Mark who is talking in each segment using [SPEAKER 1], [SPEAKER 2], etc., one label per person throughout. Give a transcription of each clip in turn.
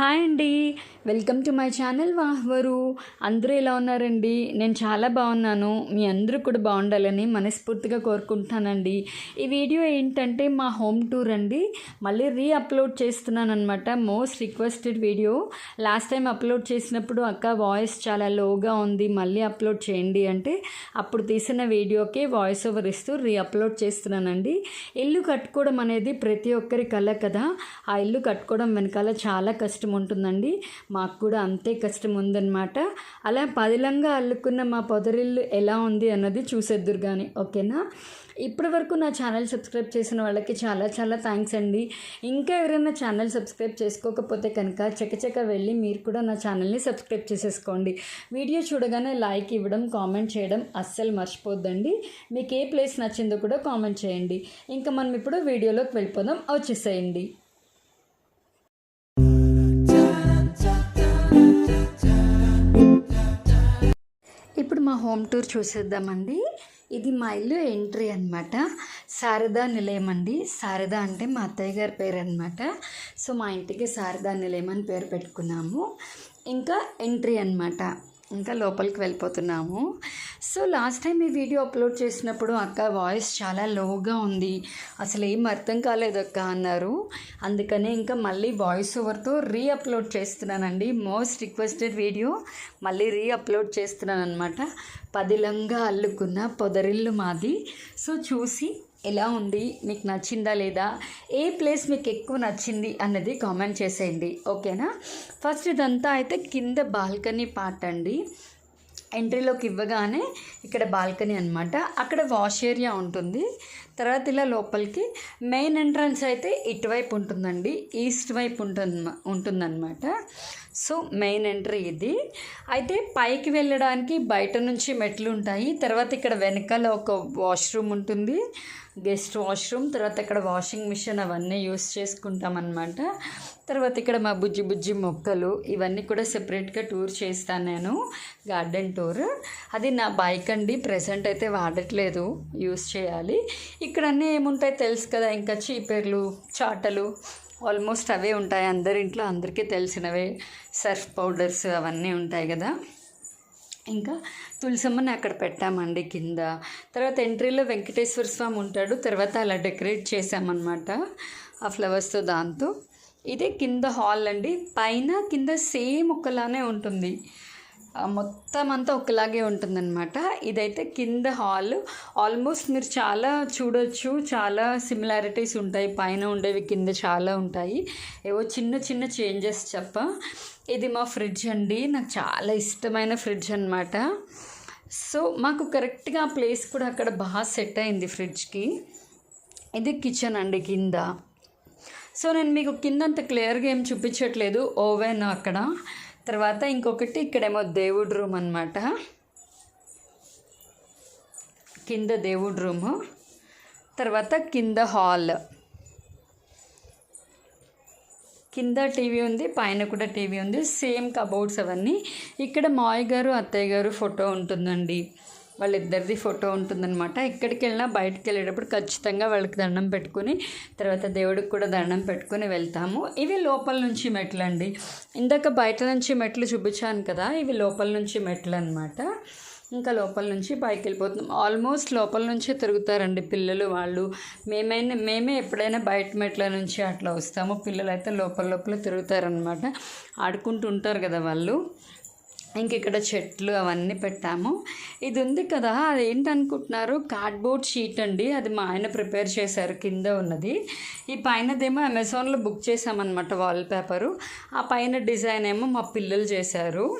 [SPEAKER 1] Hi అండి welcome to my channel వాహ్వరు. అందరూ ఎలా ఉన్నారండి? నేను చాలా బాగున్నాను. మీ అందరూ కూడా బాగుండాలని మనస్ఫూర్తిగా కోరుకుంటున్నానండి. ఈ వీడియో ఏంటంటే మా హోమ్ టూర్ అండి. మళ్ళీ రీ అప్లోడ్ చేస్తున్నాను అనమాట most requested video. Last time upload చేసినప్పుడు అక్క వాయిస్ చాలా లోగా ఉంది. మళ్ళీ అప్లోడ్ చేయండి అంటే అప్పుడు తీసిన వీడియోకే వాయిస్ ఓవర్ ఇస్తూ రీ అప్లోడ్ చేస్తున్నానండి. ఇల్లు కట్టుకోవడం అనేది ప్రతి ఒక్కరి కళ కదా. ఆ ఇల్లు కట్టుకోవడం వెనకాల చాలా కష్టం ఉంటుందండి. మాకు కూడా అంతే కష్టం ఉందన్నమాట. అలా పదిలంగా అల్లుకున్న మా పొదరిల్లు ఎలా ఉంది అన్నది చూసేద్దురు కానీ ఓకేనా? ఇప్పటి వరకు నా ఛానల్ సబ్స్క్రైబ్ చేసిన వాళ్ళకి చాలా చాలా థ్యాంక్స్ అండి. ఇంకా ఎవరైనా ఛానల్ సబ్స్క్రైబ్ చేసుకోకపోతే కనుక చకచక వెళ్ళి మీరు కూడా నా ఛానల్ని సబ్స్క్రైబ్ చేసేసుకోండి. వీడియో చూడగానే లైక్ ఇవ్వడం కామెంట్ చేయడం అస్సలు మర్చిపోద్దండి. మీకు ఏ ప్లేస్ నచ్చిందో కూడా కామెంట్ చేయండి. ఇంకా మనం ఇప్పుడు వీడియోలోకి వెళ్ళిపోదాం. వచ్చేసేయండి. ఇప్పుడు మా హోమ్ టూర్ చూసేద్దామండి. ఇది మా ఇల్లు ఎంట్రీ అనమాట శారదా నిలయం అండి. శారద అంటే మా అత్తయ్య గారి పేరు అనమాట సో మా ఇంటికి శారదా నిలయం అని పేరు పెట్టుకున్నాము. ఇంకా ఎంట్రీ అనమాట ఇంకా లోపలికి వెళ్ళిపోతున్నాము. సో లాస్ట్ టైం ఈ వీడియో అప్లోడ్ చేసినప్పుడు అక్క వాయిస్ చాలా లోగా ఉంది. అసలు ఏం అర్థం కాలేదు అక్క అన్నారు. అందుకనే ఇంకా మళ్ళీ వాయిస్ ఓవర్తో రీ అప్లోడ్ చేస్తున్నానండి. మోస్ట్ రిక్వెస్టెడ్ వీడియో మళ్ళీ రీ అప్లోడ్ చేస్తున్నాను అనమాట పదిలంగా అల్లుకున్న పొదరిల్లు మాది. సో చూసి ఎలా ఉంది? మీకు నచ్చిందా లేదా? ఏ ప్లేస్ మీకు ఎక్కువ నచ్చింది అన్నది కామెంట్ చేసేయండి. ఓకేనా? ఫస్ట్ ఇదంతా అయితే కింద బాల్కనీ పార్ట్ అండి. ఎంట్రీలోకి ఇవ్వగానే ఇక్కడ బాల్కనీ అనమాట అక్కడ వాష్ ఏరియా ఉంటుంది. తర్వాత ఇలా లోపలికి మెయిన్ ఎంట్రన్స్ అయితే ఇటువైపు ఉంటుందండి. ఈస్ట్ వైపు ఉంటుంది ఉంటుందన్నమాట. సో మెయిన్ ఎంట్రీ ఇది. అయితే పైకి వెళ్ళడానికి బయట నుంచి మెట్లు ఉంటాయి. తర్వాత ఇక్కడ వెనకాల ఒక వాష్రూమ్ ఉంటుంది. గెస్ట్ వాష్రూమ్ తర్వాత ఇక్కడ వాషింగ్ మిషన్ అవన్నీ యూస్ చేసుకుంటాం అనమాట తర్వాత ఇక్కడ మా బుజ్జి బుజ్జి మొక్కలు ఇవన్నీ కూడా సెపరేట్గా టూర్ చేస్తాను నేను గార్డెన్ టూర్. అది నా బైక్ అండి. ప్రజెంట్ అయితే వాడట్లేదు. యూస్ చేయాలి. ఇక్కడ అన్నీ ఏముంటాయి తెలుసు కదా. ఇంకా చీపెర్లు చాటలు ఆల్మోస్ట్ అవే ఉంటాయి. అందరి ఇంట్లో అందరికీ తెలిసినవే. సర్ఫ్ పౌడర్స్ అవన్నీ ఉంటాయి కదా. ఇంకా తులసమ్మని అక్కడ పెట్టామండి కింద. తర్వాత ఎంట్రీలో వెంకటేశ్వర స్వామి ఉంటాడు. తర్వాత అలా డెకరేట్ చేసామన్నమాట ఆ ఫ్లవర్స్తో దాంతో. ఇదే కింద హాల్ అండి. పైన కింద సేమ్ ఒకలానే ఉంటుంది. మొత్తం అంతా ఒకలాగే ఉంటుందన్నమాట. ఇదైతే కింద హాల్. ఆల్మోస్ట్ మీరు చాలా చూడొచ్చు. చాలా సిమిలారిటీస్ ఉంటాయి. పైన ఉండేవి కింద చాలా ఉంటాయి. ఏవో చిన్న చిన్న చేంజెస్ చెప్ప. ఇది మా ఫ్రిడ్జ్ అండి. నాకు చాలా ఇష్టమైన ఫ్రిడ్జ్ అనమాట సో మాకు కరెక్ట్గా ఆ ప్లేస్ కూడా అక్కడ బాగా సెట్ అయింది ఫ్రిడ్జ్కి. ఇది కిచెన్ అండి కింద. సో నేను మీకు కింద అంత క్లియర్గా ఏం చూపించట్లేదు. ఓవెన్ అక్కడ. తర్వాత ఇంకొకటి ఇక్కడేమో దేవుడు రూమ్ అనమాట కింద దేవుడు రూము. తర్వాత కింద హాల్. కింద టీవీ ఉంది పైన కూడా టీవీ ఉంది. సేమ్ కబోర్డ్స్ అవన్నీ. ఇక్కడ మాయ్ గారు అత్తయ్య గారు ఫోటో ఉంటుందండి. వాళ్ళిద్దరిది ఫోటో ఉంటుందన్నమాట. ఎక్కడికి వెళ్ళినా బయటకు వెళ్ళేటప్పుడు ఖచ్చితంగా వాళ్ళకి దండం పెట్టుకుని తర్వాత దేవుడికి కూడా దండం పెట్టుకుని వెళ్తాము. ఇవి లోపల నుంచి మెట్లు అండి ఇందాక బయట నుంచి మెట్లు చూపించాను కదా ఇవి లోపల నుంచి మెట్లు అనమాట ఇంకా లోపల నుంచి పైకి వెళ్ళిపోతున్నాం ఆల్మోస్ట్ లోపల నుంచే తిరుగుతారండి పిల్లలు వాళ్ళు. మేమైనా మేమే ఎప్పుడైనా బయట మెట్ల నుంచి అట్లా వస్తాము. పిల్లలు అయితే లోపల లోపల తిరుగుతారనమాట ఆడుకుంటూ ఉంటారు కదా వాళ్ళు. ఇంక ఇక్కడ చెట్లు అవన్నీ పెట్టాము. ఇది ఉంది కదా అది ఏంటనుకుంటున్నారు కార్డ్బోర్డ్ షీట్ అండి. అది మా ఆయన ప్రిపేర్ చేశారు కింద ఉన్నది. ఈ పైనదేమో అమెజాన్లో బుక్ చేసామన్నమాట వాల్పేపరు. ఆ పైన డిజైన్ ఏమో మా పిల్లలు చేశారు.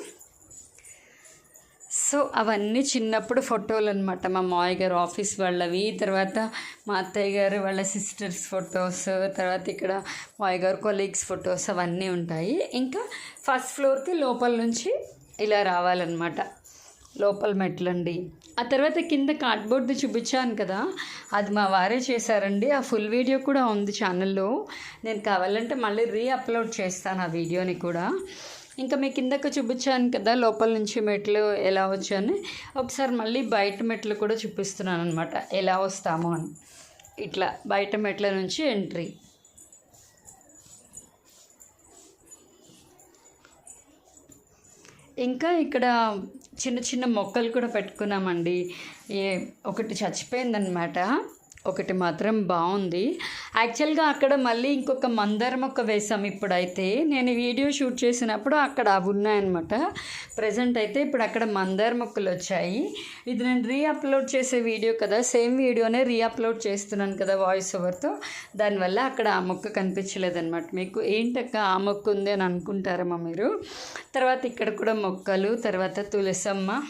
[SPEAKER 1] సో అవన్నీ చిన్నప్పుడు ఫోటోలు అనమాట మా మావయ్య గారు ఆఫీస్ వాళ్ళవి తర్వాత మా అత్తయ్య గారు వాళ్ళ సిస్టర్స్ ఫొటోస్ తర్వాత ఇక్కడ మావయ్య గారు కొలీగ్స్ ఫొటోస్ అవన్నీ ఉంటాయి. ఇంకా ఫస్ట్ ఫ్లోర్కి లోపల నుంచి ఇలా రావాలన్నమాట. లోపల మెట్లండి. ఆ తర్వాత కింద కార్డ్బోర్డ్ది చూపించాను కదా అది మా వారే చేశారండి. ఆ ఫుల్ వీడియో కూడా ఉంది ఛానల్లో నేను కావాలంటే మళ్ళీ రీ అప్లోడ్ చేస్తాను ఆ వీడియోని కూడా. ఇంకా మీ కిందకు చూపించాను కదా లోపల నుంచి మెట్లు ఎలా వచ్చాయని. ఒకసారి మళ్ళీ బయట మెట్లు కూడా చూపిస్తున్నాను అనమాట ఎలా వస్తాము అని. ఇట్లా బయట మెట్ల నుంచి ఎంట్రీ ఇంకా ఇక్కడ చిన్న చిన్న మొక్కలు కూడా పెట్టుకున్నామండి. ఏ ఒకటి చచ్చిపోయిందనమాట ఒకటి మాత్రం బాగుంది. యాక్చువల్గా అక్కడ మళ్ళీ ఇంకొక మందార మొక్క వేసాం ఇప్పుడైతే. నేను వీడియో షూట్ చేసినప్పుడు అక్కడ అవి ఉన్నాయన్నమాట. ప్రజెంట్ అయితే ఇప్పుడు అక్కడ మందార మొక్కలు వచ్చాయి. ఇది నేను రీ అప్లోడ్ చేసే వీడియో కదా సేమ్ వీడియోనే రీ అప్లోడ్ చేస్తున్నాను కదా వాయిస్ ఓవర్తో. దానివల్ల అక్కడ ఆ మొక్క కనిపించలేదన్నమాట. మీకు ఏంటక్క ఆ మొక్క ఉంది అని అనుకుంటారమ్మా మీరు. తర్వాత ఇక్కడ కూడా మొక్కలు తర్వాత తులసమ్మ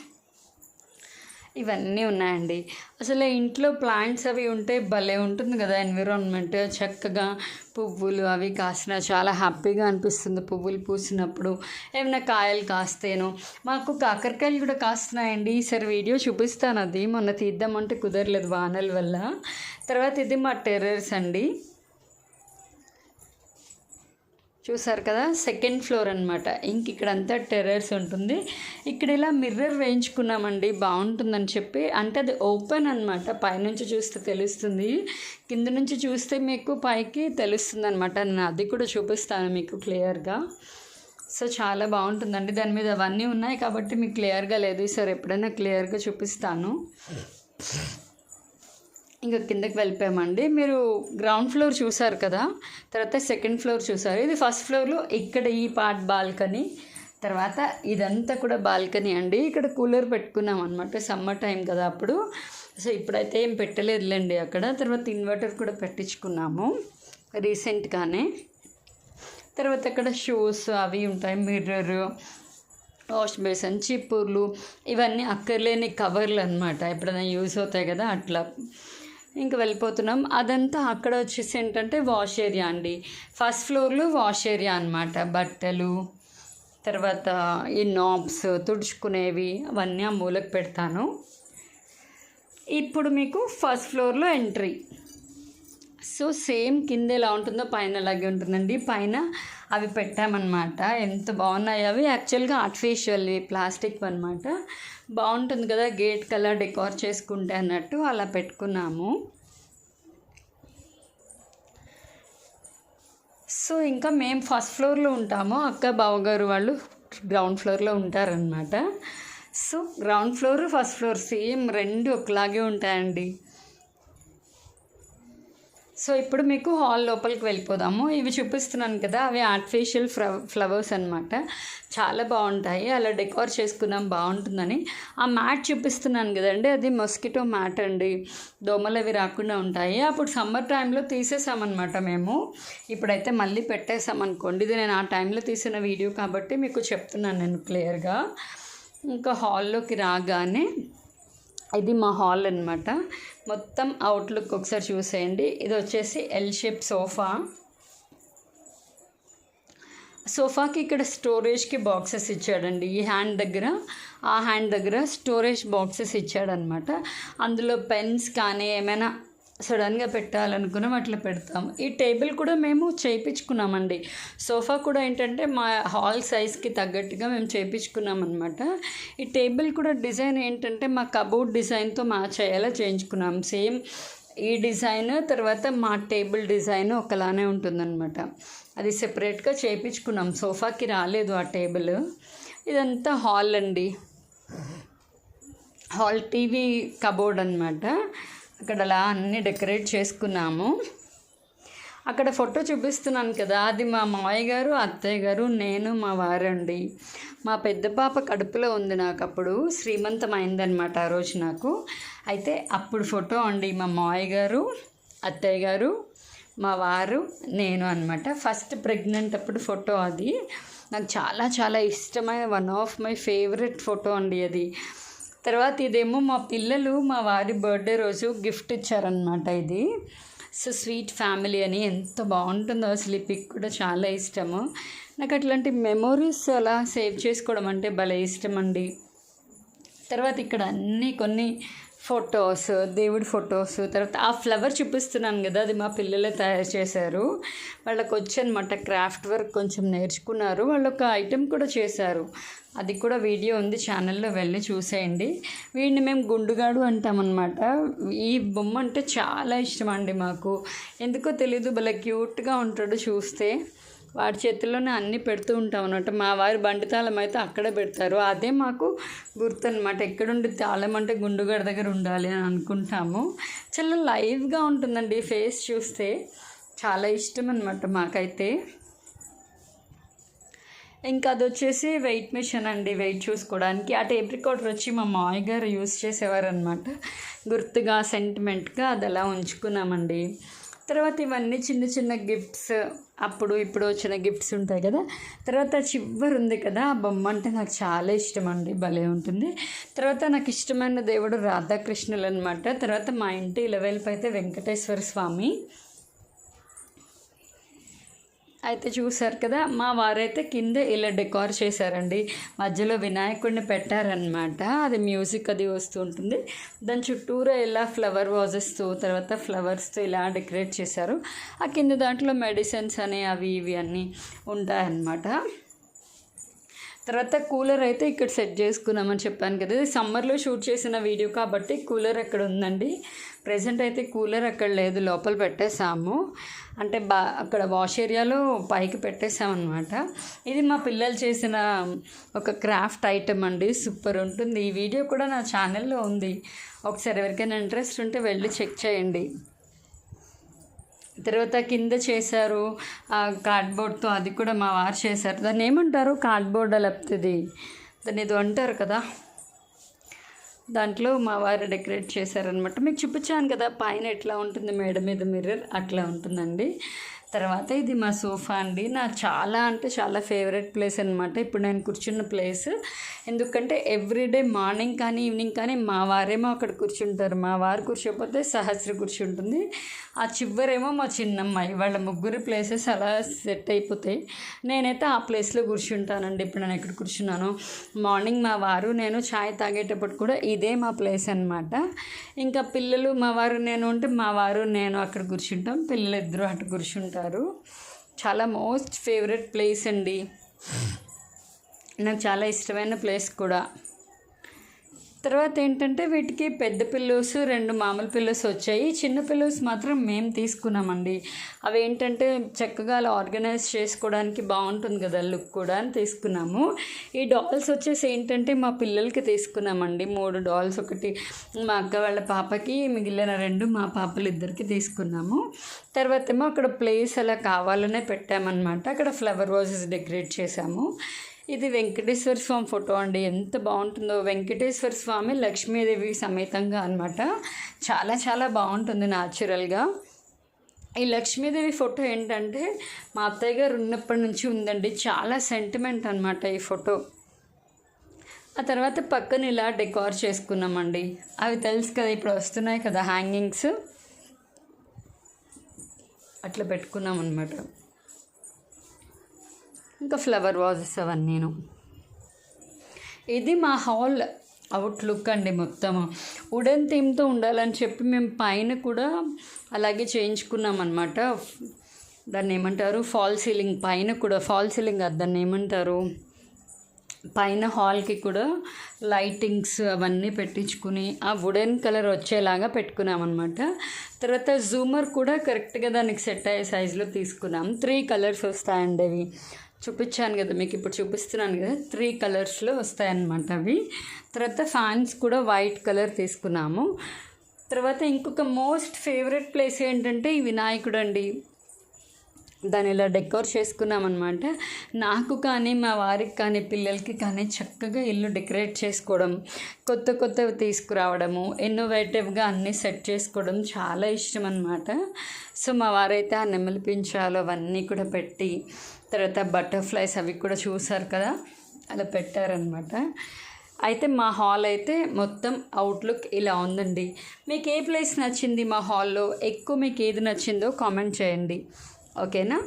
[SPEAKER 1] ఇవన్నీ ఉన్నాయండి. అసలు ఇంట్లో ప్లాంట్స్ అవి ఉంటే భలే ఉంటుంది కదా ఎన్విరాన్మెంట్. చక్కగా పువ్వులు అవి కాసిన చాలా హ్యాపీగా అనిపిస్తుంది పువ్వులు పూసినప్పుడు. ఏమైనా కాయలు కాస్తేను. మాకు కాకరకాయలు కూడా కాస్తున్నాయండి. ఈసారి వీడియో చూపిస్తాను అది. మొన్న తీద్దామంటే కుదరలేదు వానల వల్ల. తర్వాత ఇది మా టెర్రర్స్ అండి. చూసారు కదా? సెకండ్ ఫ్లోర్ అనమాట ఇంక ఇక్కడంతా టెర్రర్స్ ఉంటుంది. ఇక్కడ ఇలా మిర్రర్ వేయించుకున్నామండి. బాగుంటుందని చెప్పి. అంటే అది ఓపెన్ అనమాట పైనుంచి చూస్తే తెలుస్తుంది. కింద నుంచి చూస్తే మీకు పైకి తెలుస్తుంది అనమాట నేను అది కూడా చూపిస్తాను మీకు క్లియర్గా సో చాలా బాగుంటుందండి. దాని మీద అవన్నీ ఉన్నాయి కాబట్టి మీకు క్లియర్గా లేదు. సార్ ఎప్పుడైనా క్లియర్గా చూపిస్తాను. ఇంకా కిందకి వెళ్ళిపోయామండి. మీరు గ్రౌండ్ ఫ్లోర్ చూసారు కదా? తర్వాత సెకండ్ ఫ్లోర్ చూసారు. ఇది ఫస్ట్ ఫ్లోర్లో ఇక్కడ ఈ పార్ట్ బాల్కనీ తర్వాత ఇదంతా కూడా బాల్కనీ అండి. ఇక్కడ కూలర్ పెట్టుకున్నాం అనమాట సమ్మర్ టైం కదా అప్పుడు. సో ఇప్పుడైతే ఏం పెట్టలేదులేండి అక్కడ. తర్వాత ఇన్వర్టర్ కూడా పెట్టించుకున్నాము రీసెంట్గానే తర్వాత అక్కడ షూస్ అవి ఉంటాయి. మిర్రర్ వాష్ బేసన్ చిప్పూర్లు ఇవన్నీ అక్కర్లేని కవర్లు అనమాట ఎప్పుడైనా యూస్ అవుతాయి కదా అట్లా. ఇంకా వెళ్ళిపోతున్నాం. అదంతా అక్కడ వచ్చేసి ఏంటంటే వాష్ ఏరియా అండి. ఫస్ట్ ఫ్లోర్లో వాష్ ఏరియా అనమాట బట్టలు తర్వాత ఈ నాబ్స్ తుడుచుకునేవి అవన్నీ ఆ మూలకు పెడతాను. ఇప్పుడు మీకు ఫస్ట్ ఫ్లోర్లో ఎంట్రీ. సో సేమ్ కింద ఎలా ఉంటుందో పైన అలాగే ఉంటుందండి. పైన అవి పెట్టామన్నమాట. ఎంత బాగున్నాయి అవి. యాక్చువల్గా ఆర్టిఫిషియల్ ప్లాస్టిక్ అనమాట బాగుంటుంది కదా గేట్ కలర్ డెకార్ చేసుకుంటే అన్నట్టు అలా పెట్టుకున్నాము. సో ఇంకా మేము ఫస్ట్ ఫ్లోర్లో ఉంటాము. అక్క బావగారు వాళ్ళు గ్రౌండ్ ఫ్లోర్లో ఉంటారనమాట so ground floor first floor same రెండు ఒకలాగే ఉంటాయండి. సో ఇప్పుడు మీకు హాల్ లోపలికి వెళ్ళిపోదాము. ఇవి చూపిస్తున్నాను కదా అవి ఆర్టిఫిషియల్ ఫ్లవర్స్ అనమాట చాలా బాగుంటాయి. అలా డెకోర్ చేసుకుందాం బాగుంటుందని. ఆ మ్యాట్ చూపిస్తున్నాను కదండి అది మస్కిటో మ్యాట్ అండి. దోమలు అవి రాకుండా ఉంటాయి. అప్పుడు సమ్మర్ టైంలో తీసేసామన్నమాట మేము. ఇప్పుడైతే మళ్ళీ పెట్టేసామనుకోండి. ఇది నేను ఆ టైంలో తీసిన వీడియో కాబట్టి మీకు చెప్తున్నాను నేను క్లియర్గా. ఇంకా హాల్లోకి రాగానే ఇది మా హాల్ అనమాట మొత్తం అవుట్లుక్ ఒకసారి చూసేయండి. ఇది వచ్చేసి ఎల్ షేప్ సోఫా సోఫాకి ఇక్కడ స్టోరేజ్కి బాక్సెస్ ఇచ్చాడండి. ఈ హ్యాండ్ దగ్గర ఆ హ్యాండ్ దగ్గర స్టోరేజ్ బాక్సెస్ ఇచ్చాడనమాట అందులో పెన్స్ కానీ ఏమైనా సడన్గా పెట్టాలనుకున్నాం అట్లా పెడతాం ఈ టేబుల్ కూడా మేము చేయించుకున్నామండి సోఫా కూడా ఏంటంటే మా హాల్ సైజ్కి తగ్గట్టుగా మేము చేయించుకున్నాం అనమాట ఈ టేబుల్ కూడా డిజైన్ ఏంటంటే మా కబోర్డ్ డిజైన్తో మ్యాచ్ అయ్యేలా చేయించుకున్నాం. సేమ్ ఈ డిజైన్ తర్వాత మా టేబుల్ డిజైన్ ఒకలానే ఉంటుందన్నమాట. అది సెపరేట్గా చేయించుకున్నాం సోఫాకి రాలేదు ఆ టేబుల్. ఇదంతా హాల్ అండి. హాల్ టీవీ కబోర్డ్ అనమాట అక్కడ అలా అన్నీ డెకరేట్ చేసుకున్నాము. అక్కడ ఫోటో చూపిస్తున్నాను కదా అది మా మామయ్య గారు అత్తయ్య గారు నేను మా వారండి. మా పెద్ద పాప కడుపులో ఉంది నాకు అప్పుడు శ్రీమంతం అయిందనమాట ఆ రోజు నాకు. అయితే అప్పుడు ఫోటో అండి మా మామయ్య గారు అత్తయ్య గారు మా వారు నేను అనమాట ఫస్ట్ ప్రెగ్నెంట్ అప్పుడు ఫోటో అది. నాకు చాలా చాలా ఇష్టమైన one of my favourite photo అండి అది. తర్వాత ఇదేమో మా పిల్లలు మా వారి బర్త్డే రోజు గిఫ్ట్ ఇచ్చారనమాట ఇది. సో స్వీట్ ఫ్యామిలీ అని ఎంత బాగుంటుందో అసలు ఈ పిక్ కూడా చాలా ఇష్టము. నాకు అట్లాంటి మెమొరీస్ అలా సేవ్ చేసుకోవడం అంటే భలే ఇష్టం అండి తర్వాత ఇక్కడ అన్నీ కొన్ని ఫొటోస్ దేవుడి ఫొటోస్ తర్వాత ఆ ఫ్లవర్ చూపిస్తున్నాను కదా అది మా పిల్లలే తయారు చేశారు. వాళ్ళకి వచ్చనమాట క్రాఫ్ట్ వర్క్ కొంచెం నేర్చుకున్నారు. వాళ్ళు ఒక ఐటెం కూడా చేశారు. అది కూడా వీడియో ఉంది ఛానల్లో వెళ్ళి చూసేయండి. వీడిని మేము గుండుగాడు అంటామన్నమాట. ఈ బొమ్మ అంటే చాలా ఇష్టం అండి మాకు. ఎందుకో తెలీదు భలే క్యూట్గా ఉంటాడు చూస్తే. వాడి చేతుల్లోనే అన్నీ పెడుతూ ఉంటాం అనమాట మా వారి బండి తాళం అయితే అక్కడే పెడతారు. అదే మాకు గుర్తు అనమాట ఎక్కడుండి తాళం అంటే గుండుగడ దగ్గర ఉండాలి అని అనుకుంటాము. చాలా లైవ్గా ఉంటుందండి ఫేస్ చూస్తే. చాలా ఇష్టం అనమాట మాకైతే. ఇంకా అది వచ్చేసి వెయిట్ మిషన్ అండి వెయిట్ చూసుకోవడానికి. ఆ టేప్ రికార్డర్ వచ్చి మా మాయ్ గారు యూస్ చేసేవారనమాట గుర్తుగా సెంటిమెంట్గా అది అలా ఉంచుకున్నామండి. తర్వాత ఇవన్నీ చిన్న చిన్న గిఫ్ట్స్ అప్పుడు ఇప్పుడు వచ్చిన గిఫ్ట్స్ ఉంటాయి కదా. తర్వాత చివరి ఉంది కదా ఆ బొమ్మ అంటే నాకు చాలా ఇష్టం అండి భలే ఉంటుంది. తర్వాత నాకు ఇష్టమైన దేవుడు రాధాకృష్ణులు అనమాట తర్వాత మా ఇంటి లెవెల్పై అయితే వెంకటేశ్వర స్వామి. అయితే చూసారు కదా మా వారైతే కింద ఇలా డెకార్ చేశారండి. మధ్యలో వినాయకుడిని పెట్టారనమాట అది మ్యూజిక్ అది వస్తూ ఉంటుంది. దాని చుట్టూరా ఇలా ఫ్లవర్ వాజెస్తో తర్వాత ఫ్లవర్స్తో ఇలా డెకరేట్ చేశారు. ఆ కింద దాంట్లో మెడిసిన్స్ అని అవి ఇవి అన్నీ ఉంటాయన్నమాట. తర్వాత కూలర్ అయితే ఇక్కడ సెట్ చేసుకున్నామని చెప్పాను కదా. ఇది సమ్మర్లో షూట్ చేసిన వీడియో కాబట్టి కూలర్ అక్కడ ఉందండి. ప్రజెంట్ అయితే కూలర్ అక్కడ లేదు లోపల పెట్టేసాము అంటే బా అక్కడ వాష్ ఏరియాలో పైకి పెట్టేసామన్నమాట ఇది మా పిల్లలు చేసిన ఒక క్రాఫ్ట్ ఐటమ్ అండి సూపర్ ఉంటుంది. ఈ వీడియో కూడా నా ఛానల్లో ఉంది. ఒకసారి ఎవరికైనా ఇంట్రెస్ట్ ఉంటే వెళ్ళి చెక్ చేయండి. తర్వాత కింద చేశారు ఆ కార్డ్బోర్డ్తో అది కూడా మా వారు చేశారు. దాన్ని ఏమంటారు? కార్డ్బోర్డ్ లేపుతుంది. దాన్ని ఏదో అంటారు కదా? దాంట్లో మా వారు డెకరేట్ చేశారనమాట మీకు చూపించాను కదా పైన ఎట్లా ఉంటుంది మేడ మీద మిర్రర్ అట్లా ఉంటుందండి. తర్వాత ఇది మా సోఫా అండి. నా చాలా అంటే చాలా ఫేవరెట్ ప్లేస్ అనమాట ఇప్పుడు నేను కూర్చున్న ప్లేస్. ఎందుకంటే ఎవ్రీడే మార్నింగ్ కానీ ఈవినింగ్ కానీ మా వారేమో అక్కడ కూర్చుంటారు. మా వారు కూర్చోకపోతే సహస్ర కూర్చుంటుంది. ఆ చివరేమో మా చిన్నమ్మాయి. వాళ్ళ ముగ్గురు ప్లేసెస్ అలా సెట్ అయిపోతాయి. నేనైతే ఆ ప్లేస్లో కూర్చుంటానండి. ఇప్పుడు నేను ఎక్కడ కూర్చున్నాను. మార్నింగ్ మా వారు నేను ఛాయ్ తాగేటప్పుడు కూడా ఇదే మా ప్లేస్ అనమాట ఇంకా పిల్లలు మా వారు నేను ఉంటే మా వారు నేను అక్కడ కూర్చుంటాం. పిల్లలు ఇద్దరు అటు కూర్చుంటారు. చాలా మోస్ట్ ఫేవరెట్ ప్లేస్ అండి. నాకు చాలా ఇష్టమైన ప్లేస్ కూడా. తర్వాత ఏంటంటే వీటికి పెద్ద పిల్లోస్ రెండు మామూలు పిల్లోస్ వచ్చాయి. చిన్న పిల్లోస్ మాత్రం మేము తీసుకున్నామండి. అవి ఏంటంటే చక్కగా అలా ఆర్గనైజ్ చేసుకోవడానికి బాగుంటుంది కదా లుక్ కూడా అని తీసుకున్నాము. ఈ డాల్స్ వచ్చేసి ఏంటంటే మా పిల్లలకి తీసుకున్నామండి. మూడు డాల్స్ ఒకటి మా అక్క వాళ్ళ పాపకి మిగిలిన రెండు మా పాపలు ఇద్దరికి తీసుకున్నాము. తర్వాత ఏమో అక్కడ ప్లేస్ అలా కావాలనే పెట్టామన్నమాట. అక్కడ ఫ్లవర్ వాజెస్ డెకరేట్ చేశాము. ఇది వెంకటేశ్వర స్వామి ఫోటో అండి. ఎంత బాగుంటుందో. వెంకటేశ్వర స్వామి లక్ష్మీదేవి సమేతంగా అనమాట చాలా చాలా బాగుంటుంది న్యాచురల్గా. ఈ లక్ష్మీదేవి ఫోటో ఏంటంటే మా అత్తయ్య గారు ఉన్నప్పటి నుంచి ఉందండి. చాలా సెంటిమెంట్ అనమాట ఈ ఫోటో. ఆ తర్వాత పక్కన ఇలా డెకార్ చేసుకున్నామండి. అవి తెలుసు కదా ఇప్పుడు వస్తున్నాయి కదా హ్యాంగింగ్స్. అట్లా పెట్టుకున్నాం అనమాట ఇంకా ఫ్లవర్ వాజెస్ అవన్నీను ఇది మా హాల్ అవుట్లుక్ అండి మొత్తం. వుడెన్ థీమ్తో ఉండాలని చెప్పి మేము పైన కూడా అలాగే చేయించుకున్నాం అనమాట దాన్ని ఏమంటారు? ఫాల్ సీలింగ్ పైన కూడా ఫాల్ సీలింగ్ అది దాన్ని ఏమంటారు? పైన హాల్కి కూడా లైటింగ్స్ అవన్నీ పెట్టించుకుని ఆ వుడెన్ కలర్ వచ్చేలాగా పెట్టుకున్నాం అనమాట తర్వాత జూమర్ కూడా కరెక్ట్గా దానికి సెట్ అయ్యే సైజులో తీసుకున్నాం. త్రీ కలర్స్ వస్తాయండి అవి. చూపించాను కదా మీకు ఇప్పుడు చూపిస్తున్నాను కదా. త్రీ కలర్స్లో వస్తాయన్నమాట అవి. తర్వాత ఫ్యాన్స్ కూడా వైట్ కలర్ తీసుకున్నాము. తర్వాత ఇంకొక మోస్ట్ ఫేవరెట్ ప్లేస్ ఏంటంటే ఈ వినాయకుడు అండి. దాన్ని ఇలా డెకోర్ చేసుకున్నామన్నమాట. నాకు కానీ మా వారికి కానీ పిల్లలకి కానీ చక్కగా ఇల్లు డెకరేట్ చేసుకోవడం కొత్త కొత్తవి తీసుకురావడము ఇన్నోవేటివ్గా అన్నీ సెట్ చేసుకోవడం చాలా ఇష్టం అనమాట సో మా వారైతే ఆ నెమలి పించాలు అవన్నీ కూడా పెట్టి తర్వాత బటర్ఫ్లైస్ అవి కూడా చూసారు కదా? అలా పెట్టారనమాట అయితే మా హాల్ అయితే మొత్తం అవుట్లుక్ ఇలా ఉందండి. మీకు ఏ ప్లేస్ నచ్చింది మా హాల్లో? ఎక్కువ మీకు ఏది నచ్చిందో కామెంట్ చేయండి. ఓకేనా?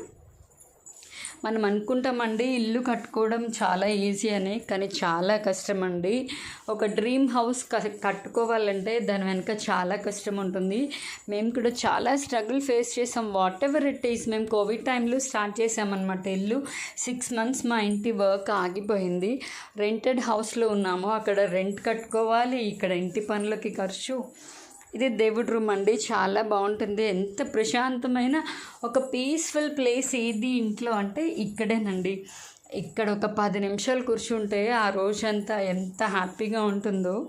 [SPEAKER 1] మనం అనుకుంటామండి ఇల్లు కట్టుకోవడం చాలా ఈజీ అని కానీ చాలా కష్టం అండి ఒక డ్రీమ్ హౌస్ కట్టుకోవాలంటే దాని వెనుక చాలా కష్టం ఉంటుంది మేము కూడా చాలా స్ట్రగుల్ ఫేస్ చేసాం. వాట్ ఎవర్ ఇట్ ఈస్ మేము కోవిడ్ టైంలో స్టార్ట్ చేసామన్నమాట ఇల్లు. సిక్స్ మంత్స్ మా ఇంటి వర్క్ ఆగిపోయింది. రెంటెడ్ హౌస్లో ఉన్నాము. అక్కడ రెంట్ కట్టుకోవాలి. ఇక్కడ ఇంటి పనులకి ఖర్చు. ఇది దేవుడి రూమ్ అండి. చాలా బాగుంటుంది. ఎంత ప్రశాంతమైన ఒక పీస్ఫుల్ ప్లేస్ ఏది ఇంట్లో అంటే ఇక్కడేనండి. ఇక్కడ ఒక పది నిమిషాలు కూర్చుంటే ఆ రోజంతా ఎంత హ్యాపీగా ఉంటుందో.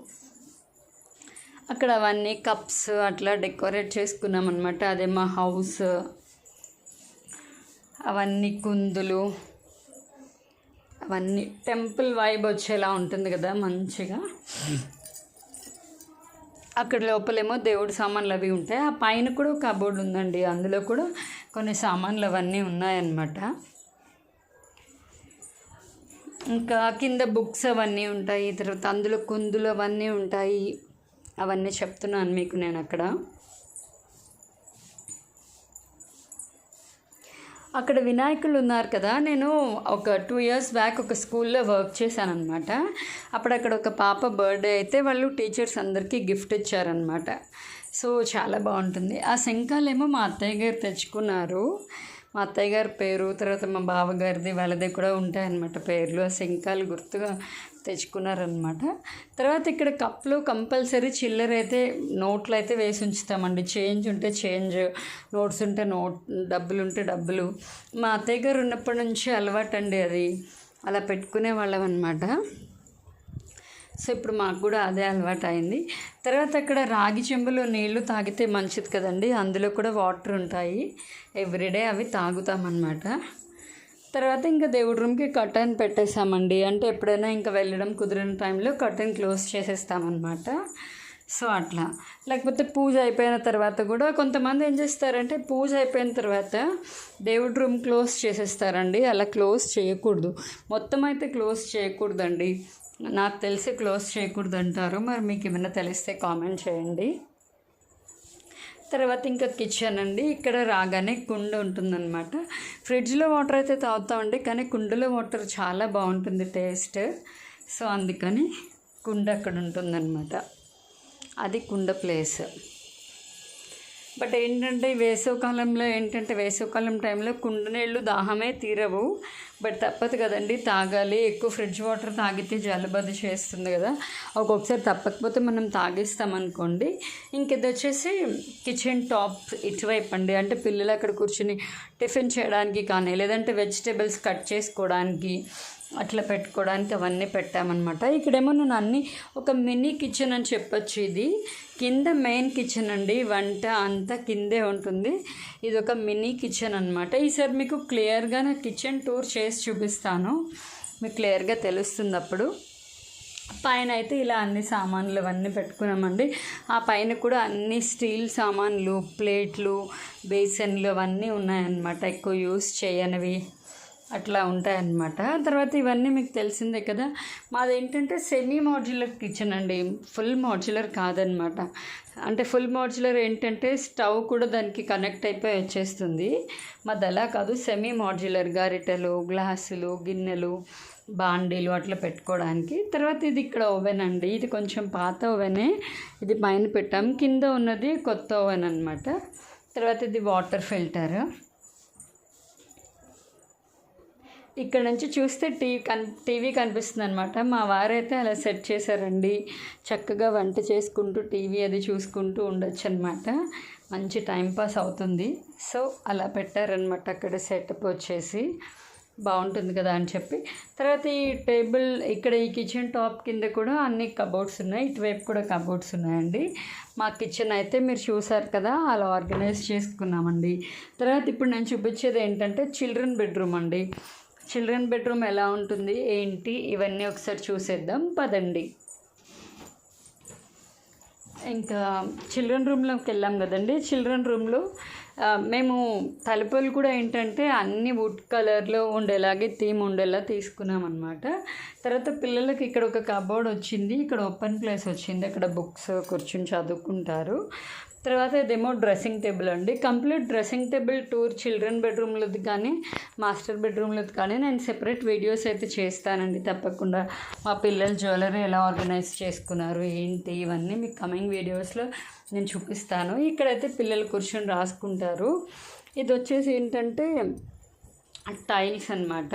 [SPEAKER 1] అక్కడ అవన్నీ కప్స్ అట్లా డెకరేట్ చేసుకున్నాం అనమాట అదే మా హౌస్. అవన్నీ కుందులు. అవన్నీ టెంపుల్ వైబ్ వచ్చేలా ఉంటుంది కదా మంచిగా. అక్కడ లోపలేమో దేవుడి సామాన్లు అవి ఉంటాయి. ఆ పైన కూడా కబోర్డ్ ఉందండి. అందులో కూడా కొన్ని సామాన్లు అవన్నీ ఉన్నాయన్నమాట. ఇంకా కింద బుక్స్ అవన్నీ ఉంటాయి. తర్వాత అందులో కుందులు అవన్నీ ఉంటాయి. అవన్నీ చెప్తున్నాను మీకు నేను అక్కడ. అక్కడ వినాయకులు ఉన్నారు కదా. నేను ఒక టూ ఇయర్స్ బ్యాక్ ఒక స్కూల్లో వర్క్ చేశాను అనమాట అప్పుడు అక్కడ ఒక పాప బర్త్డే అయితే వాళ్ళు టీచర్స్ అందరికీ గిఫ్ట్ ఇచ్చారనమాట సో చాలా బాగుంటుంది. ఆ శంఖాలేమో మా అత్తయ్య గారు తెచ్చుకున్నారు. మా అత్తయ్య గారి పేరు తర్వాత మా బావగారిది వాళ్ళది కూడా ఉంటాయన్నమాట పేర్లు. ఆ శంఖాలు గుర్తుగా తెచ్చుకున్నారనమాట తర్వాత ఇక్కడ కప్లో కంపల్సరీ చిల్లర అయితే నోట్లు అయితే వేసి ఉంచుతామండి. చేంజ్ ఉంటే చేంజ్ నోట్స్ ఉంటే నోట్ డబ్బులు ఉంటే డబ్బులు. మా అత్తయ్య గారు ఉన్నప్పటి నుంచి అలవాటు అండి అది. అలా పెట్టుకునే వాళ్ళం అనమాట సో ఇప్పుడు మాకు కూడా అదే అలవాటు అయింది తర్వాత అక్కడ రాగి చెంబులో నీళ్ళు తాగితే మంచిది కదండి. అందులో కూడా వాటర్ ఉంటాయి. ఎవ్రీడే అవి తాగుతామన్నమాట. తర్వాత ఇంకా దేవుడి రూమ్కి కర్టన్ పెట్టేసామండి. అంటే ఎప్పుడైనా ఇంకా వెళ్ళడం కుదిరిన టైంలో కర్టన్ క్లోజ్ చేసేస్తామన్నమాట. సో అట్లా. లేకపోతే పూజ అయిపోయిన తర్వాత కూడా కొంతమంది ఏం చేస్తారంటే పూజ అయిపోయిన తర్వాత దేవుడి రూమ్ క్లోజ్ చేసేస్తారండి. అలా క్లోజ్ చేయకూడదు. మొత్తం అయితే క్లోజ్ చేయకూడదండి. నాకు తెలిసి క్లోజ్ చేయకూడదు అంటారు. మరి మీకు ఏమైనా తెలిస్తే కామెంట్ చేయండి. తర్వాత ఇంకా కిచెన్ అండి. ఇక్కడ రాగానే కుండ ఉంటుందన్నమాట. ఫ్రిడ్జ్లో వాటర్ అయితే తాగుతామండి కానీ కుండలో వాటర్ చాలా బాగుంటుంది టేస్ట్. సో అందుకని కుండ అక్కడ ఉంటుందన్నమాట. అది కుండ ప్లేస్. బట్ ఏంటంటే వేసవకాలంలో ఏంటంటే వేసవకాలం టైంలో కుండ నీళ్ళు దాహమే తీరవు. బట్ తప్పదు కదండి తాగాలి. ఎక్కువ ఫ్రిడ్జ్ వాటర్ తాగితే జలబద్ధ చేస్తుంది కదా. ఒక్కొక్కసారి తప్పకపోతే మనం తాగిస్తాం అనుకోండి. ఇంకేది వచ్చేసి కిచెన్ టాప్ ఇటువైపు అండి. అంటే పిల్లలు అక్కడ కూర్చుని టిఫిన్ చేయడానికి కానీ లేదంటే వెజిటేబుల్స్ కట్ చేసుకోవడానికి అట్లా పెట్టుకోవడానికి అవన్నీ పెట్టామన్నమాట. ఇక్కడేమో నేను అన్ని ఒక మినీ కిచెన్ అని చెప్పొచ్చు ఇది. కింద మెయిన్ కిచెన్ అండి. వంట అంతా కిందే ఉంటుంది. ఇది ఒక మినీ కిచెన్ అనమాట ఈసారి మీకు క్లియర్గా నా కిచెన్ టూర్ చేసి చూపిస్తాను. మీకు క్లియర్గా తెలుస్తుంది అప్పుడు. పైన అయితే ఇలా అన్ని సామాన్లు అవన్నీ పెట్టుకున్నామండి. ఆ పైన కూడా అన్ని స్టీల్ సామాన్లు ప్లేట్లు బేసన్లు అవన్నీ ఉన్నాయన్నమాట. ఎక్కువ యూస్ చేయనివి. అట్లా ఉంటాయన్నమాట. తర్వాత ఇవన్నీ మీకు తెలిసిందే కదా. మాది ఏంటంటే సెమీ మాడ్యులర్ కిచెన్ అండి. ఫుల్ మాడ్యులర్ కాదనమాట అంటే ఫుల్ మాడ్యులర్ ఏంటంటే స్టవ్ కూడా దానికి కనెక్ట్ అయిపోయి వచ్చేస్తుంది. మాది అలా కాదు సెమీ మాడ్యులర్ గరిటెలు గ్లాసులు గిన్నెలు బాండీలు అట్లా పెట్టుకోవడానికి. తర్వాత ఇది ఇక్కడ ఓవెన్ అండి. ఇది కొంచెం పాత ఓవెనే ఇది పైన పెట్టాం. కింద ఉన్నది కొత్త ఓవెన్ అనమాట తర్వాత ఇది వాటర్ ఫిల్టర్ ఇక్కడ నుంచి చూస్తే టీవీ కన్ టీవీ కనిపిస్తుంది అనమాట మా వారైతే అలా సెట్ చేశారండి. చక్కగా వంట చేసుకుంటూ టీవీ అది చూసుకుంటూ ఉండొచ్చు అనమాట మంచి టైంపాస్ అవుతుంది. సో అలా పెట్టారనమాట అక్కడ సెటప్ వచ్చేసి. బాగుంటుంది కదా అని చెప్పి. తర్వాత ఈ టేబుల్ ఇక్కడ ఈ కిచెన్ టాప్ కింద కూడా అన్ని కబోర్డ్స్ ఉన్నాయి. ఇటువైపు కూడా కబోర్డ్స్ ఉన్నాయండి. మా కిచెన్ అయితే మీరు చూసారు కదా అలా ఆర్గనైజ్ చేసుకున్నామండి. తర్వాత ఇప్పుడు నేను చూపించేది ఏంటంటే చిల్డ్రన్ బెడ్రూమ్ అండి. చిల్డ్రన్ బెడ్రూమ్ ఎలా ఉంటుంది ఏంటి ఇవన్నీ ఒకసారి చూసేద్దాం. పదండి. ఇంకా చిల్డ్రన్ రూమ్లోకి వెళ్ళాం కదండి. చిల్డ్రన్ రూమ్లో మేము తలుపులు కూడా ఏంటంటే అన్ని వుడ్ కలర్లో ఉండేలాగే థీమ్ ఉండేలా తీసుకున్నాం అనమాట తర్వాత పిల్లలకి ఇక్కడ ఒక కబోర్డ్ వచ్చింది. ఇక్కడ ఓపెన్ ప్లేస్ వచ్చింది. అక్కడ బుక్స్ కూర్చుని చదువుకుంటారు. తర్వాత ఇదేమో డ్రెస్సింగ్ టేబుల్ అండి. Complete dressing table tour children బెడ్రూమ్లోది కానీ మాస్టర్ బెడ్రూమ్లది కానీ నేను సెపరేట్ వీడియోస్ అయితే చేస్తానండి తప్పకుండా. మా పిల్లల జ్యువెలరీ ఎలా ఆర్గనైజ్ చేసుకున్నారు ఏంటి ఇవన్నీ మీకు కమింగ్ వీడియోస్లో నేను చూపిస్తాను. ఇక్కడైతే పిల్లలు కూర్చొని రాసుకుంటారు. ఇది వచ్చేసి ఏంటంటే టైల్స్ అనమాట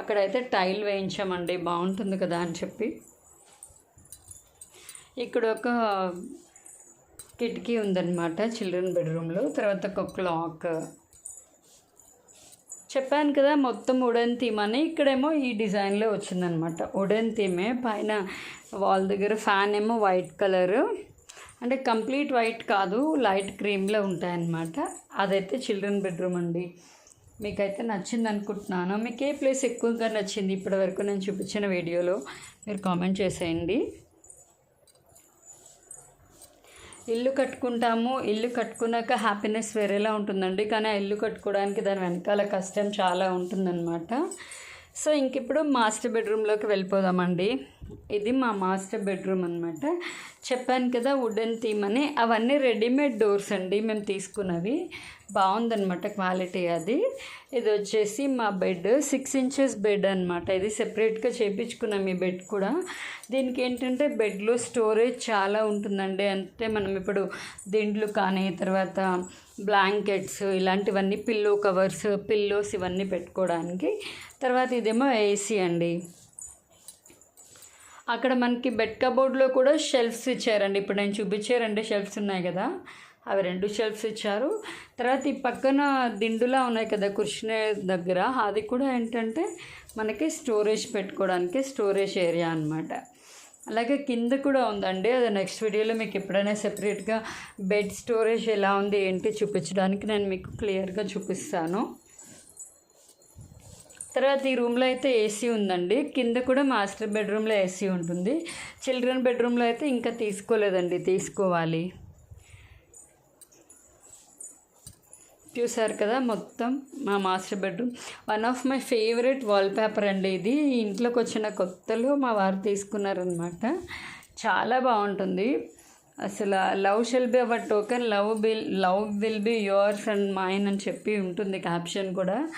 [SPEAKER 1] అక్కడైతే టైల్ వేయించామండి బాగుంటుంది కదా అని చెప్పి. ఇక్కడ ఒక కిటికీ ఉందన్నమాట చిల్డ్రన్ బెడ్రూమ్లో. తర్వాత ఒక క్లాక్. చెప్పాను కదా మొత్తం ఉడన్ థీమ్ అని. ఇక్కడేమో ఈ డిజైన్లో వచ్చిందనమాట ఉడన్ థీమే. పైన వాల్ దగ్గర ఫ్యాన్ ఏమో వైట్ కలరు. అంటే కంప్లీట్ వైట్ కాదు లైట్ క్రీమ్లో ఉంటాయన్నమాట. అదైతే చిల్డ్రన్ బెడ్రూమ్ అండి. మీకైతే నచ్చింది అనుకుంటున్నాను. మీకు ఏ ప్లేస్ ఎక్కువగా నచ్చింది? ఇప్పటివరకు నేను చూపించిన వీడియోలో మీరు కామెంట్ చేసేయండి. ఇల్లు కట్టుకుంటాము. ఇల్లు కట్టుకున్నాక హ్యాపీనెస్ వేరేలా ఉంటుందండి. కానీ ఆ ఇల్లు కట్టుకోవడానికి దాని వెనకాల కష్టం చాలా ఉంటుందన్నమాట. సో ఇంక ఇప్పుడు మాస్టర్ బెడ్రూమ్లోకి వెళ్ళిపోదామండి. ఇది మా మాస్టర్ బెడ్రూమ్ అనమాట చెప్పాను కదా వుడెన్ థీమ్ అని. అవన్నీ రెడీమేడ్ డోర్స్ అండి మేము తీసుకున్నవి. బాగుందనమాట క్వాలిటీ అది. ఇది వచ్చేసి మా బెడ్ సిక్స్ ఇంచెస్ బెడ్ అనమాట ఇది సెపరేట్గా చేయించుకున్నాం ఈ బెడ్ కూడా. దీనికి ఏంటంటే బెడ్లో స్టోరేజ్ చాలా ఉంటుందండి. అంటే మనం ఇప్పుడు దిండ్లు కానీ తర్వాత బ్లాంకెట్స్ ఇలాంటివన్నీ పిల్లో కవర్స్ పిల్లోస్ ఇవన్నీ పెట్టుకోవడానికి. తర్వాత ఇదేమో ఏసీ అండి. అక్కడ మనకి బెడ్ కబోర్డ్లో కూడా షెల్ఫ్స్ ఇచ్చారండి. ఇప్పుడు నేను చూపించే రెండు షెల్ఫ్స్ ఉన్నాయి కదా. అవి రెండు షెల్ఫ్స్ ఇచ్చారు. తర్వాత ఈ పక్కన దిండులా ఉన్నాయి కదా కూర్చునే దగ్గర. అది కూడా ఏంటంటే మనకి స్టోరేజ్ పెట్టుకోవడానికి స్టోరేజ్ ఏరియా అనమాట అలాగే కింద కూడా ఉందండి. అది నెక్స్ట్ వీడియోలో మీకు ఎప్పుడైనా సెపరేట్గా బెడ్ స్టోరేజ్ ఎలా ఉంది ఏంటి చూపించడానికి నేను మీకు క్లియర్గా చూపిస్తాను. తర్వాత ఈ రూమ్లో అయితే ఏసీ ఉందండి. కింద కూడా మాస్టర్ బెడ్రూమ్లో ఏసీ ఉంటుంది. చిల్డ్రన్ బెడ్రూమ్లో అయితే ఇంకా తీసుకోలేదండి. తీసుకోవాలి. చూసారు కదా మొత్తం మా master bedroom. One of my favourite wallpaper అండి ఇది. ఇంట్లోకి వచ్చిన కొత్తలో మా వారు తీసుకున్నారనమాట చాలా బాగుంటుంది. అసలు love shall be our token love will love will be yours and mine అని చెప్పి ఉంటుంది క్యాప్షన్ కూడా.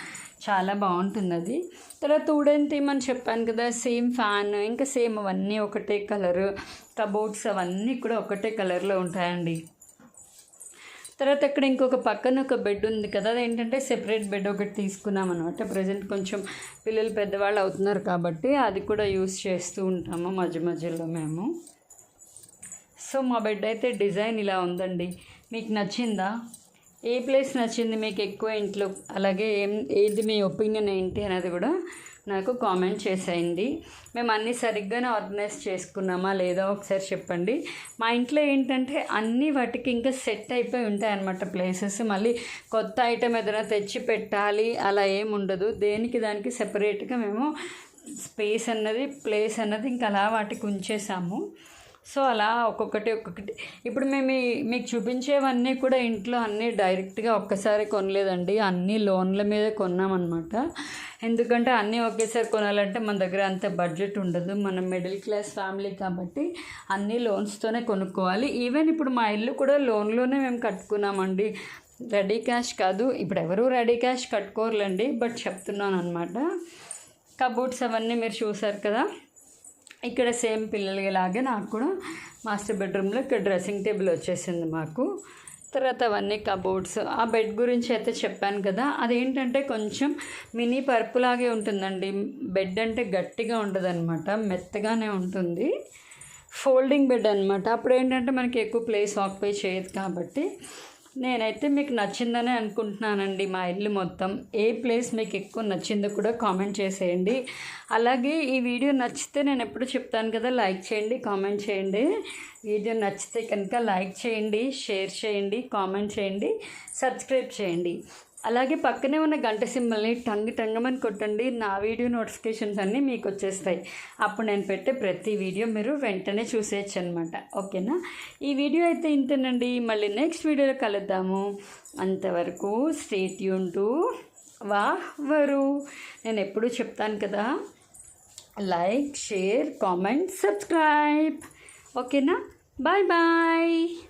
[SPEAKER 1] చాలా బాగుంటుంది అది. తర్వాత ఉడెన్ థీమ్ అని చెప్పాను కదా సేమ్ ఫ్యాన్ ఇంకా సేమ్ అవన్నీ ఒకటే కలర్ కబోర్డ్స్ అవన్నీ కూడా ఒకటే కలర్లో ఉంటాయండి. తర్వాత అక్కడ ఇంకొక పక్కన ఒక బెడ్ ఉంది కదా అదేంటంటే సెపరేట్ బెడ్ ఒకటి తీసుకున్నాం అనమాట ప్రజెంట్ కొంచెం పిల్లలు పెద్దవాళ్ళు అవుతున్నారు కాబట్టి అది కూడా యూస్ చేస్తూ ఉంటాము మధ్య మధ్యలో మేము. సో మా బెడ్ అయితే డిజైన్ ఇలా ఉందండి. మీకు నచ్చిందా? ఏ ప్లేస్ నచ్చింది మీకు ఎక్కువ ఇంట్లో? అలాగే ఏం ఏది మీ ఒపీనియన్ ఏంటి అనేది కూడా నాకు కామెంట్ చేసేయండి. మేము అన్నీ సరిగ్గానే ఆర్గనైజ్ చేసుకున్నామా లేదా ఒకసారి చెప్పండి. మా ఇంట్లో ఏంటంటే అన్ని వాటికి ఇంకా సెట్ అయిపోయి ఉంటాయన్నమాట ప్లేసెస్ మళ్ళీ కొత్త ఐటెం ఏదైనా తెచ్చి పెట్టాలి అలా ఏమి ఉండదు. దేనికి దానికి సెపరేట్గా మేము స్పేస్ అన్నది ప్లేస్ అన్నది ఇంకా అలా వాటికి ఉంచేసాము. సో అలా ఒక్కొక్కటి ఒక్కొక్కటి. ఇప్పుడు మేము మీకు చూపించేవన్నీ కూడా ఇంట్లో అన్నీ డైరెక్ట్గా ఒక్కసారి కొనలేదండి. అన్నీ లోన్ల మీద కొన్నామన్నమాట. ఎందుకంటే అన్నీ ఒకేసారి కొనాలంటే మన దగ్గర అంత బడ్జెట్ ఉండదు. మనం మిడిల్ క్లాస్ ఫ్యామిలీ కాబట్టి అన్నీ లోన్స్తోనే కొనుక్కోవాలి. ఈవెన్ ఇప్పుడు మా ఇల్లు కూడా లోన్లోనే మేము కట్టుకున్నామండి. రెడీ క్యాష్ కాదు. ఇప్పుడు ఎవరు రెడీ క్యాష్ కట్టుకోరులేండి బట్ చెప్తున్నాను అనమాట కబోర్డ్స్ అవన్నీ మీరు చూసారు కదా? ఇక్కడ సేమ్ పిల్లలలాగే నాకు కూడా మాస్టర్ బెడ్రూమ్లో ఇక్కడ డ్రెస్సింగ్ టేబుల్ వచ్చేసింది మాకు. తర్వాత అవన్నీ కబోర్డ్స్. ఆ బెడ్ గురించి అయితే చెప్పాను కదా. అదేంటంటే కొంచెం మినీ పరుపులాగే ఉంటుందండి. బెడ్ అంటే గట్టిగా ఉండదన్నమాట. మెత్తగానే ఉంటుంది. ఫోల్డింగ్ బెడ్ అనమాట అప్పుడు ఏంటంటే మనకి ఎక్కువ ప్లేస్ ఆక్యుపై చేయదు కాబట్టి నేనైతే మీకు నచ్చిందనే అనుకుంటున్నానండి మా ఇల్లు మొత్తం. ఏ ప్లేస్ మీకు ఎక్కువ నచ్చిందో కూడా కామెంట్ చేసేయండి. అలాగే ఈ వీడియో నచ్చితే నేను ఎప్పుడు చెప్తాను కదా లైక్ చేయండి కామెంట్ చేయండి. వీడియో నచ్చితే కనుక లైక్ చేయండి షేర్ చేయండి కామెంట్ చేయండి సబ్స్క్రైబ్ చేయండి. అలాగే పక్కనే ఉన్న గంట సింబల్ని టంగ్ టంగమని కొట్టండి. నా వీడియో నోటిఫికేషన్స్ అన్నీ మీకు వచ్చేస్తాయి. అప్పుడు నేను పెట్టే ప్రతి వీడియో మీరు వెంటనే చూసేయచ్చు అనమాట ఓకేనా? ఈ వీడియో అయితే ఇంతేనండి. మళ్ళీ నెక్స్ట్ వీడియోలో కలుద్దాము. అంతవరకు స్టేట్ యూన్ టు వరు. నేను ఎప్పుడూ చెప్తాను కదా. Like share comment subscribe. ఓకేనా? Bye bye.